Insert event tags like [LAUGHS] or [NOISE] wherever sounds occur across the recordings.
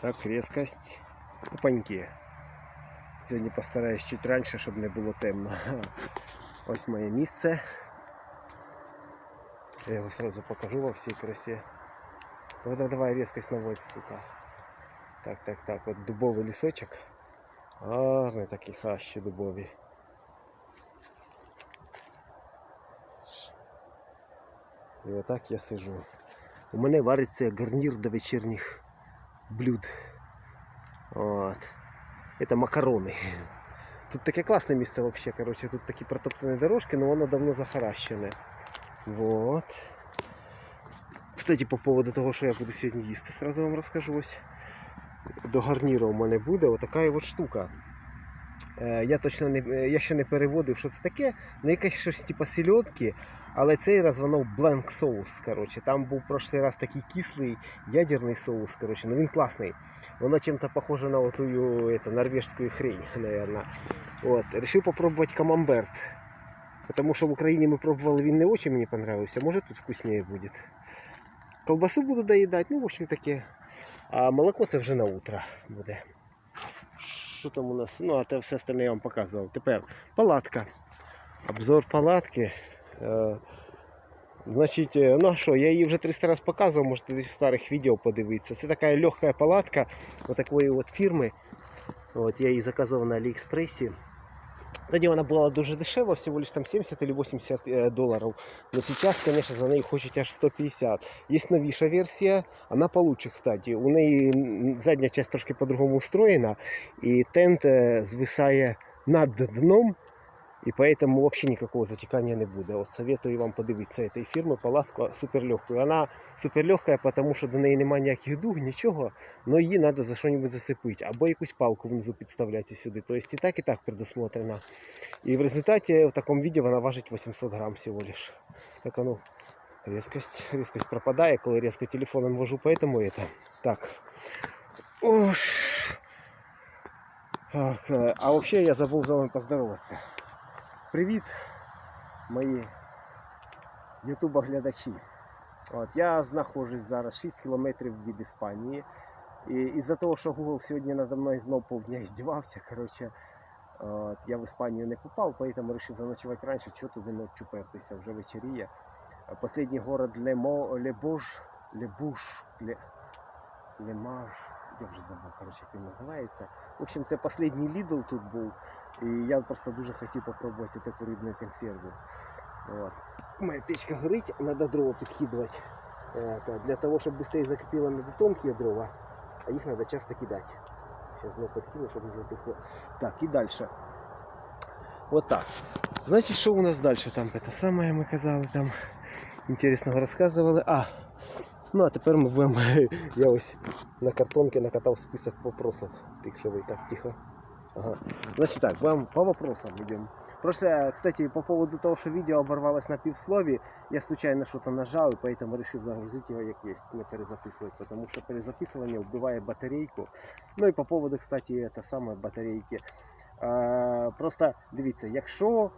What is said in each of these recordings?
Так, різкость. Опаньки. Сьогодні постараюсь чуть раніше, щоб не було темно. [LAUGHS] Ось моє місце. Я його сразу покажу во всій красі. Давай, давай, давай різкость наводь, сука. Так, так, так, от дубовий лісочок. Гарний такі хащі дубові. І отак я сижу. У мене вариться гарнір до вечірніх Блюд. От. Это макароны. [LAUGHS] Тут таке класне місце вообще, короче. Тут такі протоптані дорожки, але воно давно захаращене. Вот. Кстати, по поводу того, що я буду сьогодні їсти, сразу вам розкажу ось. До гарніру у мене буде отака от штука. Е, Я точно не е, я ще не переводив, що це таке. Ну якесь щось типу сільотки, але цей раз воно бленк соус. Коротше. Там був прошлий раз такий кислий ядерний соус. Коротше. Ну він класний. Воно чим-то похоже на оту это, норвежскую хрень, [LAUGHS] наверное. Вот. Решил попробовать камамберт. Потому что в Украине мы пробовали, він не очень мне понравился. Может тут вкуснее будет. Колбасу буду доедать, ну, в общем таки. А молоко це вже на утро буде. Що там у нас? Ну, а те все остальне я вам показував. Тепер палатка. Обзор палатки. Е, Значить, е, ну що, я її вже 300 разів показував, можете десь в старих відео подивитися. Це така легка палатка отакої от фірми. От, я її заказував на Аліекспресі. Тоді вона була дуже дешева, всього лише там 70 або 80 е, доларів. Но зараз, звісно, за неї хочуть аж 150. Є новіша версія, вона получше, кстати. У неї задня частина трошки по-другому встроєна, і тент е, звисає над дном, и поэтому вообще никакого затекания не буде. От советую вам подивитися этой фірми палатку суперлегкую. Вона суперлегкая, потому що до неї немає ніяких дуг, нічого, но її треба за що-небудь зацепити, або якусь палку внизу підставляти сюди. Тобто і так, і так предусмотрено. І в результаті в такому віді вона важить 800 грам всього лиш. Так, а ну, резкость, резкость пропадає, коли резко телефоном вожу, поэтому это. Так. Ош. Так, е, а вообще я забув з вами поздороватися. Привіт, мої ютубоглядачі. От, я знаходжусь зараз 6 кілометрів від Іспанії. І із-за того, що Google сьогодні надо мною знов повдня [LAUGHS] здівався, коротше, от, я в Іспанію не попав, поэтому вирішив заночувати раніше, що туди ночі пертися, вже вечеріє. Последній город Лебож, Лебуш, Ле, Лемаж, я вже забув, коротше, як він називається. В общем, це останній Lidl тут був. І я просто дуже хотів попробувати таку рибну консерву. От. Моя печка горить, треба дрова підкидувати. Е, Для того, щоб швидше закипіло не тонкі дрова, а їх треба часто кидати. Зараз знову підкину, щоб не затухло. Так, і далі. От так. Значить, що у нас далі? Там те саме ми казали, там інтересного розказували. А, ну а тепер ми будемо. [LAUGHS] Я ось на картонке накатав список вопросов. Якщо ви так тихо. Ага. Значит так, будем по вопросам идем. Просто, кстати, по поводу того, что видео оборвалось на півслові, я случайно что-то нажал, и поэтому решил загрузить его как есть, не перезаписывать, потому что перезаписывание убивает батарейку. Ну и по поводу, кстати, это самое батарейки. А, просто дивіться, якщо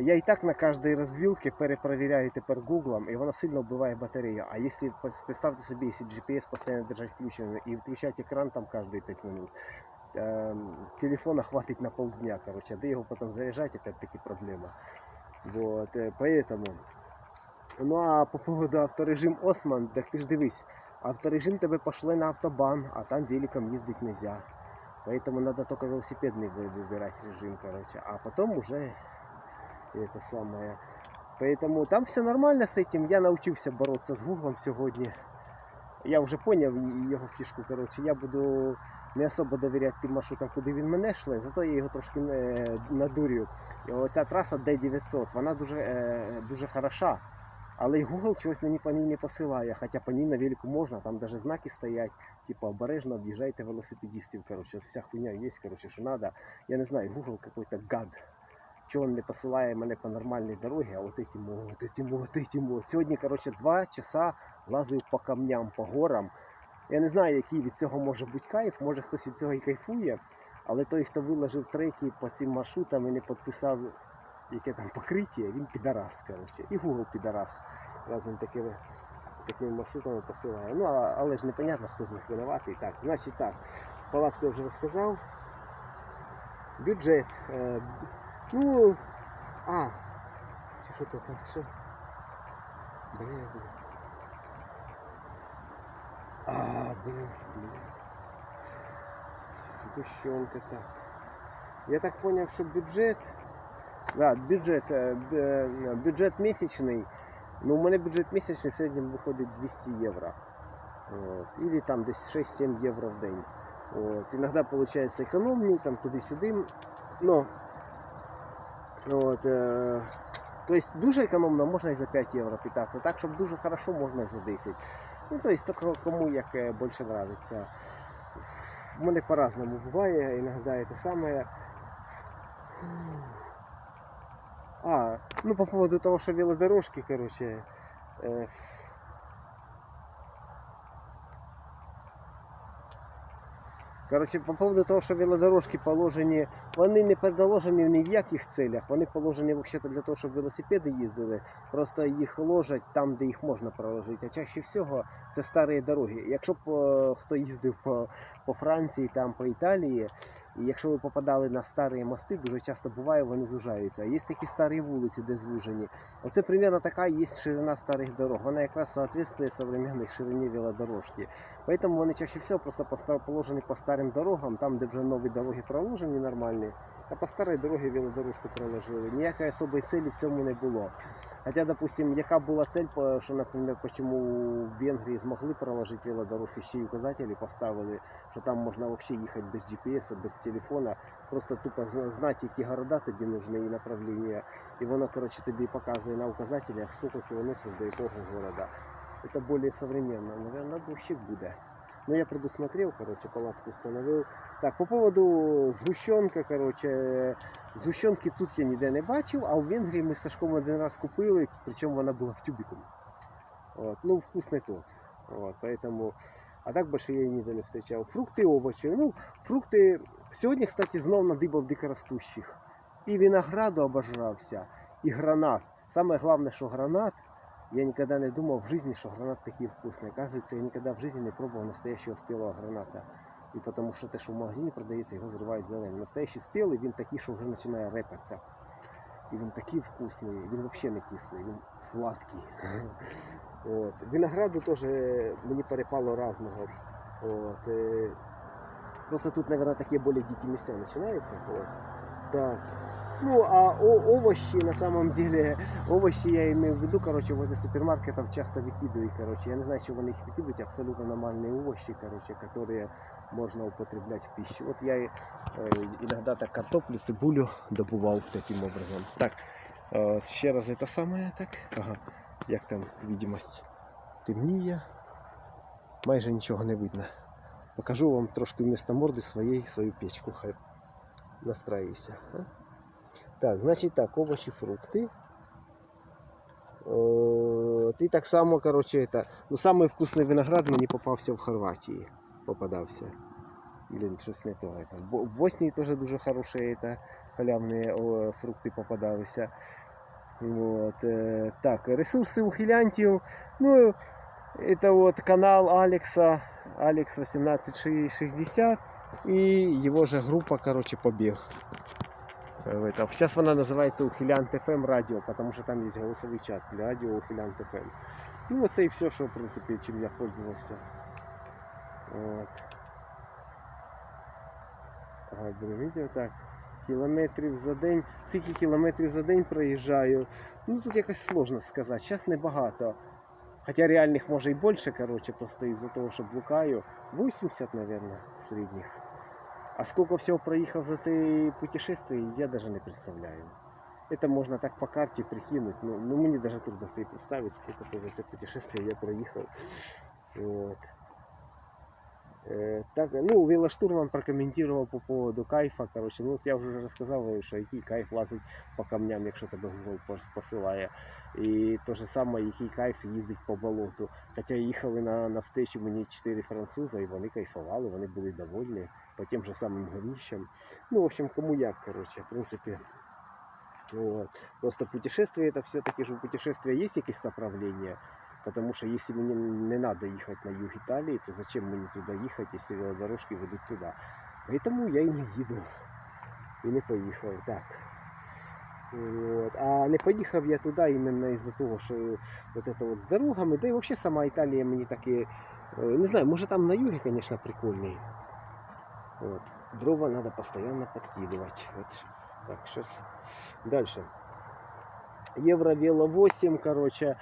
я і так на кожній розвілці перепровіряю тепер гуглом, і вона сильно вбиває батарею. А якщо представте собі, якщо GPS постійно держать включеним і включати екран там кожні 5 минут, Эм, телефона хватит на полдня, короче, а де його потім заряджати, опять-таки проблема. Вот, э, поэтому. Ну а по поводу авторежим Осман, так ти ж дивись, авторежим тебе пошли на автобан, а там великом ездить нельзя. Поэтому надо только велосипедный вы- выбирать режим, короче, а потом уже это самое. Поэтому там все нормально с этим. Я научился бороться с Гуглом сегодня. Я вже поняв і- його фішку. Коротше, я буду не особо довіряти тим маршрутам, куди він мене шле, зато я його трошки е, надурю. І оця траса D900, вона дуже, е, дуже хороша. Але й Google чогось мені по ній не посилає, хоча по ній на велику можна, там навіть знаки стоять, типу обережно об'їжджайте велосипедистів. Коротше, вся хуйня є, коротше, що треба. Я не знаю, Google какой-то гад. Чого він не посилає мене по нормальній дорогі, а от этим, от этим, от этим. Сьогодні, коротше, два часа лазив по камням, по горам. Я не знаю, який від цього може бути кайф, може хтось від цього і кайфує, але той, хто виложив треки по цим маршрутам і не підписав яке там покриття, він підарас, коротше. І Google підарас. Разом таке такими маршрутами посилає. Ну, а- але ж непонятно, хто з них винуватий. Так, значить так, палатку я вже розказав. Бюджет. Е, ну, а, чи що тут? а, Що? Блін, блін. А, блин, блин. Сгущенка так. Я так понял, что бюджет. Да, бюджет, е, б- е, бюджет місячний. Ну, у мене бюджет місячний в середньому виходить 200 євро. От. Или там десь 6-7 євро в день. От. Іногда виходить економний, там туди-сюди. Ну, от, е, то есть дуже економно можна і за 5 євро питатися. Так, щоб дуже хорошо можна і за 10. Ну, то есть, только кому як е, більше нравится. У мене по-разному буває, іноді те саме. А, ну по поводу того, що велодорожки, короче. Е, Короче, по поводу того, що велодорожки положені, вони не положені ні в яких целях. Вони положені взагалі для того, щоб велосипеди їздили. Просто їх ложать там, де їх можна проложити. А чаще всього це старі дороги. Якщо б е, хто їздив по, по Франції, там по Італії, і якщо ви попадали на старі мости, дуже часто буває, вони зужаються. А є такі старі вулиці, де звужені. Оце примерно така є ширина старих дорог. Вона якраз соответствує сучасній ширині велодорожки. Тому вони чаще всего просто положені по старим дорогам, там, де вже нові дороги проложені нормальні, а по старій дорогі велодорожку проложили. Ніякої особої цілі в цьому не було. Хоча, допустим, яка була цель, що, наприклад, почему в Венгрії змогли проложити велодорожки, ще й указателі поставили, що там можна взагалі їхати без GPS, без телефона, просто тупо зна- знати, які города тобі нужні і направлення. І воно, коротше, тобі показує на указателях, скільки кілометрів до якого города. Это более современно. Наверное, вообще буде. Ну, я предусмотрел, короче, палатку установил. Так, по поводу згущенка, короче, згущенки тут я ніде не бачив, а в Венгрії ми з Сашком один раз купили, причому вона була в тюбику. От, ну, вкусний тот. От, поэтому, а так більше я її ніде не встречав. Фрукти, овочі. Ну, фрукти. Сьогодні, кстати, знов надибав дикоростущих. І винограду обожрався, і гранат. Саме головне, що гранат я никогда не думал в жизни, что гранат такие вкусные. Оказывается, я никогда в жизни не пробовал настоящего спелого граната. І потому що те, що в магазині продається, його зривають зеленим. Настоящий спелий, він такий, що вже починає репатися. І він такий вкусний, він взагалі не кислий, він сладкий. [LAUGHS] От. Винограду теж мені перепало разного. От. е, Просто тут, мабуть, такі більш дикі місця починаються. Так. Ну, а о- овощи, на самом деле, овощи я имею в виду, короче, возле супермаркетов часто выкидывают, короче. Я не знаю, чего они их выкидывают, абсолютно нормальные овощи, короче, которые можно употреблять в пищу. Вот я э, иногда так картоплю, цибулю добывал таким образом. Так, э, ще раз это самое, так. Ага, як там видимость темніє, майже нічого не видно. Покажу вам трошки вместо морди своєї свою печку, хай настраюся. А? Так, значить так, овочі, фрукти. От, і так само, короче, это, ну, самый вкусный виноград мені попався в Хорватії. Попадався. Блін, щось не то. Это. Бо- В Боснії теж дуже хороші это, халявні о, фрукти попадалися. Вот, е, так, ресурси ухилянтів. Ну, это вот канал Алекса, Алекс 1860 и его же группа, короче, побег. Э, в этом. Сейчас она называется Ухилянт FM радио, потому что там есть голосовый чат. Радио Ухилянт FM. Ну, это и все, что, в принципе, чем я пользовался. Вот. Ага, блин, видите, так. Кілометрів за день. Скільки кілометрів за день проїжджаю. Ну тут якось сложно сказати. Зараз небагато. Хоча реальних може і більше, короче, просто із-за того, що блукаю. 80, наверное, середніх. А сколько всего проехал за це путешествие, я даже не представляю. Это можно так по карте прикинуть. Ну, ну мне даже трудно себе представить, сколько це за це путешествие я проехал. Вот. Э, так, ну, велоштурман прокомментировал по поводу кайфа. Короче, ну, я вже рассказал, що який кайф лазить по камням, якщо тебе Google посилає. І то же саме, який кайф їздить по болоту. Хоча їхали на, на встречу мені чотири французи, і вони кайфували, вони були довольні по тем же самым горищам. Ну, в общем, кому як, короче, в принципе. Вот. Просто путешествие это все-таки же у путешествия есть какие-то направления. Потому що якщо мені не треба їхати на юг Італії, то зачем мені туди їхати, якщо велодорожки ведуть туди. Тому я і не їду. І не поїхав. Так. От. А не поїхав я туди іменно із-за того, що от это от з дорогами, да і взагалі сама Італія мені так і, е, не знаю, може там на югі, звісно, прикольний. Вот. Дрова надо постоянно подкидывать. Вот. Так, сейчас дальше. Евровело 8, короче.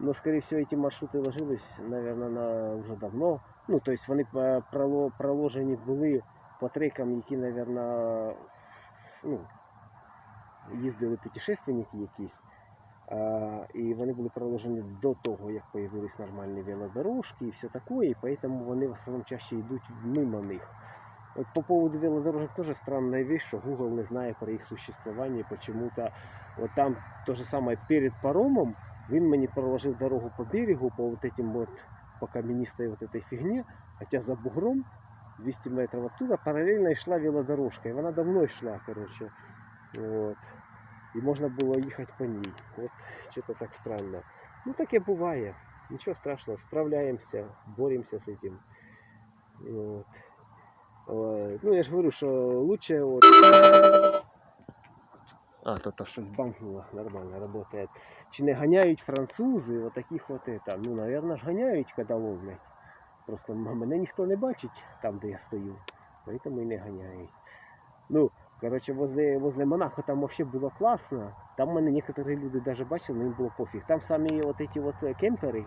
Но, скорее всего, эти маршруты ложились, наверное, на уже давно. Ну, то есть вони по- проло- проложені були по трекам, які, наверное, ну, їздили путешественники якісь. А, і вони були проложені до того, як появились нормальні велодорожки і все таке, і поэтому вони в основному чаще йдуть мимо них. Вот по поводу велодорожек тоже странная вещь, что Google не знает про их существование. Почему-то вот там то же самое перед паромом, він мені проложил дорогу по берегу, по вот этим вот, по каменистой вот этой фигне, хотя за бугром 200 метров оттуда параллельно йшла велодорожка, и вона давно йшла, короче. Вот. І можна було їхати по ній. От что-то так странно. Ну таке буває. Нічого страшного, справляємося, боремося з этим. Вот. Ой, Ну, я ж говорю, що лучше от... А, то, то щось бамкнуло, нормально работает. Чи не ганяють французи, от таких от это. Ну, наверное, ж ганяють, коли ловлять. Просто м- мене ніхто не бачить там, де я стою. Поэтому і не ганяють. Ну, короче, возле, возле Монако там вообще було класно. Там мене некоторі люди даже бачили, їм було пофіг. Там самі от эти вот е, кемпери, Е,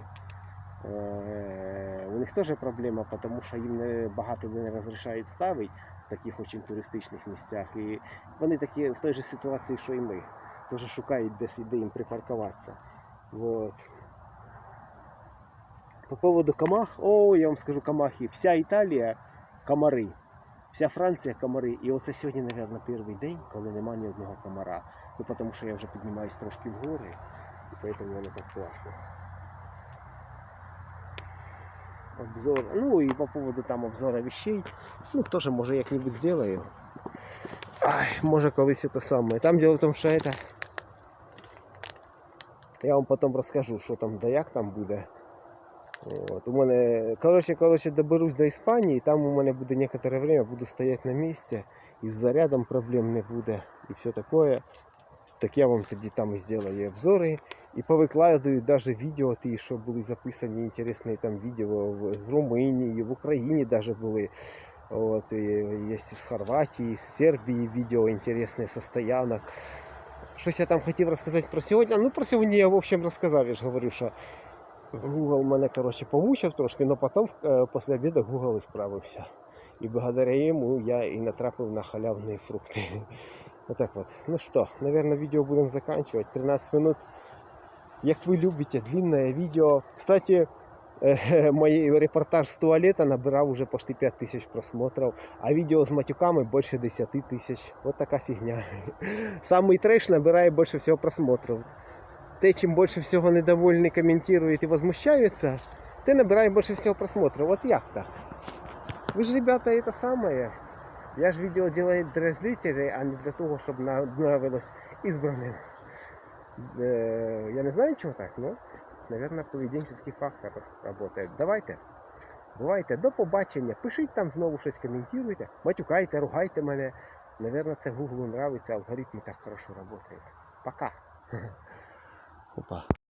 У них теж проблема, тому що їм багато не розрішають ставити в таких дуже туристичних місцях. І вони такі в той же ситуації, що і ми. Теж шукають десь де їм припаркуватися. Вот. По поводу комах, о, я вам скажу комахи. Вся Італія комари. Вся Франція комари. І оце сьогодні, мабуть, перший день, коли нема ні одного комара. Ну, тому що я вже піднімаюсь трошки вгори, і тому воно так класно. обзор. Ну и по поводу там обзора вещей. Ну, тоже може як-нибудь сделаю. Ай, може колись это самое. Там дело в том, що это. Я вам потом розкажу, що там да як там буде. От, у мене, коротше, коротше, доберусь до Іспанії, там у мене буде некоторое время, буду стояти на місці, і з зарядом проблем не буде, і все таке. Так я вам тоді там і зроблю обзори. І повикладаю даже відео ті, що були записані інтересні там відео в з Румунії, в Україні даже були. От, і є з Хорватії, з Сербії відео інтересне со стоянок. Щось я там хотів розказати про сьогодні. Ну про сьогодні я в общем розказав. Я ж говорю, що Google мене коротше помучив трошки, але потім е, після обіду Google і справився. Благодаря йому я і натрапив на халявні фрукти. [LAUGHS] Вот так вот. Ну что, наверное, видео будем заканчивать. 13 минут. Як вы любите, длинное видео. Кстати, э, мой [LAUGHS] репортаж с туалета набирав уже почти 5 тысяч просмотров, а видео с матюками больше 10 тысяч. Вот такая фигня. [LAUGHS] Самый трэш набирает больше всего просмотров. Те, чим більше всього недовольні коментують і возмущаються, те набирає більше всього просмотрів. Вот як так? Ви ж, ребята, это самое. Я ж видео делаю для зрителей, а не для того, щоб на- нравилось избранным. Э, Я не знаю, чого так, но, наверное, поведенческий фактор работает. Давайте. Бувайте, до побачення. Пишіть там знову щось, коментуйте, матюкайте, ругайте мене. Наверное, це Google нравиться, алгоритми так хорошо працюють. Пока. Опа.